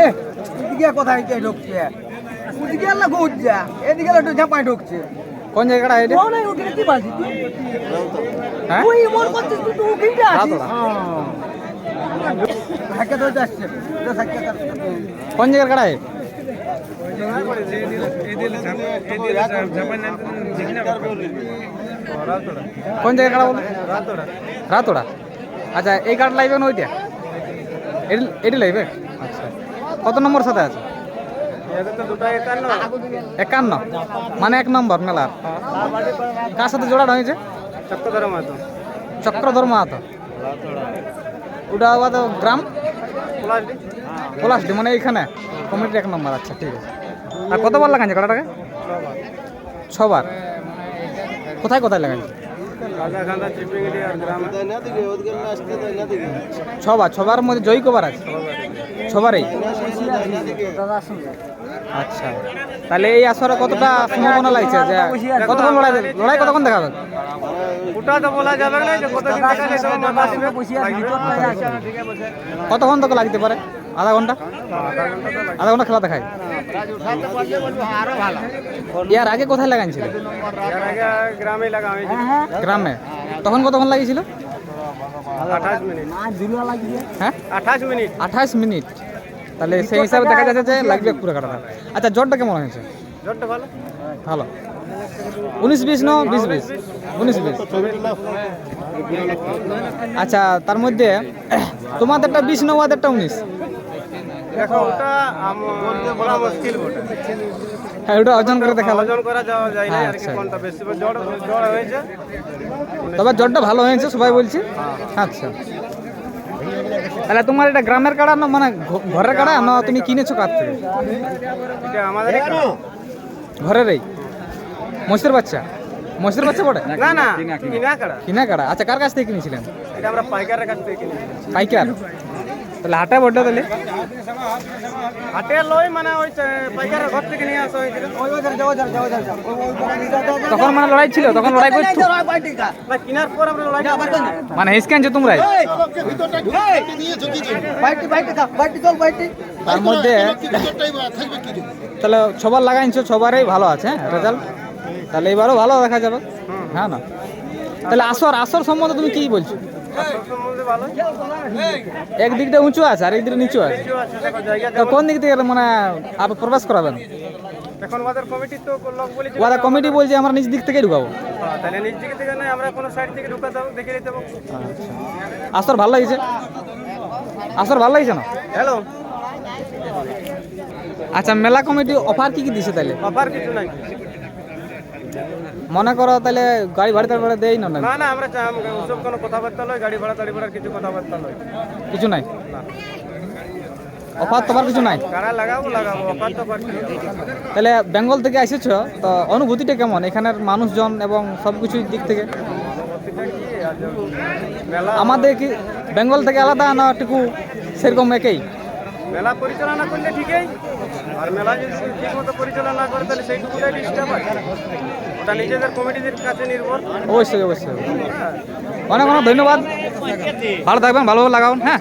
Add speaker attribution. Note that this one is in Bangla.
Speaker 1: এদিকে কোথায় ঢুকছে ওদিকে আল্লাহ ঘুরছে এদিকে একটু ঝাপায় ঢুকছে
Speaker 2: কোন জায়গাটা এটা
Speaker 1: ও নাই ওখানে কি বাজি তুই
Speaker 2: হ্যাঁ
Speaker 1: তুই মন করছিস তুই তো আছিস যাচ্ছে
Speaker 2: কোন জায়গার? কোন জায়গার কাড়া বলে? রাতোড়া। আচ্ছা এই কার্ড লাইবে না ওইটা? এটি- এটি লাইবে? আচ্ছা। কত নম্বর সাথে আছে? একান্ন। মানে এক নম্বর মেলার। কার সাথে জোড়াটা হয়েছে? চক্রধর মাহাতো ওটা আবার তো গ্রাম? পলাশডি মানে এইখানে। কমিটির এক নম্বর আচ্ছা ঠিক আছে। আর কতবার লাগাইছে কাটাটাকে? ছবার। কোথায় কোথায় লাগাইছে ছবার ছবার মধ্যে জয়ী কবার আছে? ছবারই আচ্ছা। তাহলে এই আসরে কতটা সম্ভাবনা লাগছে যে কতক্ষণ লড়াই লড়াই কতক্ষণ
Speaker 3: বলা যাবে
Speaker 2: কতক্ষণ তক লাগতে পারে? আধা ঘণ্টা? আধা ঘণ্টা খেলা দেখায়? ইয়ার আগে কোথায় লাগাইছিল
Speaker 3: গ্রামে।
Speaker 2: তখন কতক্ষণ লাগিয়েছিল?
Speaker 3: মিনিট
Speaker 2: হ্যাঁ?
Speaker 3: আঠাশ মিনিট।
Speaker 2: তাহলে সেই হিসাবে দেখা যাচ্ছে যে লাগবে পুরো কাটাটা আচ্ছা জ্বরটা কেমন হয়েছে?
Speaker 3: ভালো।
Speaker 2: উনিশ বিশ, ন? বিশ বিশ। উনিশ বিশ। আচ্ছা তার মধ্যে তোমাদেরটা বিশ, ন, ওদেরটা উনিশ।
Speaker 3: দেখো ওটা বলা মুশকিল বটে।
Speaker 2: হ্যাঁ ওটা করে দেখাল।
Speaker 3: ওজন করা যাওয়া যায় না আর কি
Speaker 2: আচ্ছা।
Speaker 3: কোনটা বেশি জ্বর জ্বর হয়েছে?
Speaker 2: তবে জ্বরটা ভালো হয়েছে সবাই বলছে। আচ্ছা। তাহলে তোমার এটা গ্রামের কাড়া না মানে ঘরের কাড়া না তুমি কিনেছো কার থেকে?
Speaker 3: এটা আমাদের
Speaker 2: ঘরের এই মহিষের বাচ্চা? মহিষের বাচ্চা বটে?
Speaker 3: না না কিনা কাড়া।
Speaker 2: কিনা কাড়া। আচ্ছা কার কাছ থেকে কিনেছিলেন?
Speaker 3: এটা আমরা পাইকারের কাছ থেকে কিনি
Speaker 2: পাইকার? তাহলে হাটে বড্ডা তাহলে?
Speaker 3: হাটে লই মানে ওই পাইকারের ঘর থেকে নিয়ে আসা
Speaker 2: তখন মানে লড়াই ছিল তখন লড়াই করছ?
Speaker 3: কিনার পর আমরা লড়াই।
Speaker 2: মানে হিসকেনছো তোমরাই?
Speaker 1: বাইটি বাইটি খা বাইটি চল বাইটি।
Speaker 2: তার মধ্যে তাহলে ছবার লাগাইছো ছবারই ভালো আছে হ্যাঁ রেজাল্ট? তাহলে এবারও ভালো দেখা যাবে। হ্যাঁ না? তাহলে আসর আসর সম্বন্ধে তুমি কি বলছো? একদিকটা উঁচু আছে আর একদিকটা নিচু আছে। তো কোন দিক থেকে মানে আপনি প্রবেশ করাবেন?
Speaker 3: এখন আমাদের কমিটি তো লোক বলেছে
Speaker 2: ওরা কমিটি বলছে আমরা নিজ দিক থেকেই ঢুকাবো।
Speaker 3: হ্যাঁ, তাহলে নিজ দিকে থেকে নয় আমরা কোনো সাইড থেকে ঢুকাতে হবে দেখে নিতে হবে
Speaker 2: আসর ভালো লাগছে? আসর ভালো লাগছে না?
Speaker 3: হ্যালো।
Speaker 2: আচ্ছা মেলা কমিটি অফার কি কি দিছে তাহলে?
Speaker 3: অফার কিছু নাই।
Speaker 2: মনে করো তাহলে গাড়ি ভাড়া টাড়ি ভাড়া দেই না না।
Speaker 3: না আমরা ওসব কোনো কথাবার্তা নয় গাড়ি ভাড়া টাড়ি ভাড়ার কিছু কথাবার্তা নয়।
Speaker 2: কিছু নাই? অফার তোমার কিছু নাই?
Speaker 3: কারা লাগাবো লাগাবো অফার তো
Speaker 2: তাহলে বেঙ্গল থেকে এসেছ তো অনুভূতিটা কেমন? এখানের মানুষজন এবং সব কিছুর দিক থেকে? আমাদের কি বেঙ্গল থেকে আলাদা না একটু সেরকম একই?
Speaker 3: মেলা পরিচালনা করলে ঠিকই, আর মেলা যদি ঠিক মতো পরিচালনা করে, তাহলে সেইটুকুটাই ডিস্টার্ব হয়। ওটা নিজেদের কমিটিদের কাছে নির্ভর।
Speaker 2: অবশ্যই অবশ্যই। অনেক অনেক ধন্যবাদ। ভালো থাকবেন, ভালোভাবে লাগাবেন হ্যাঁ?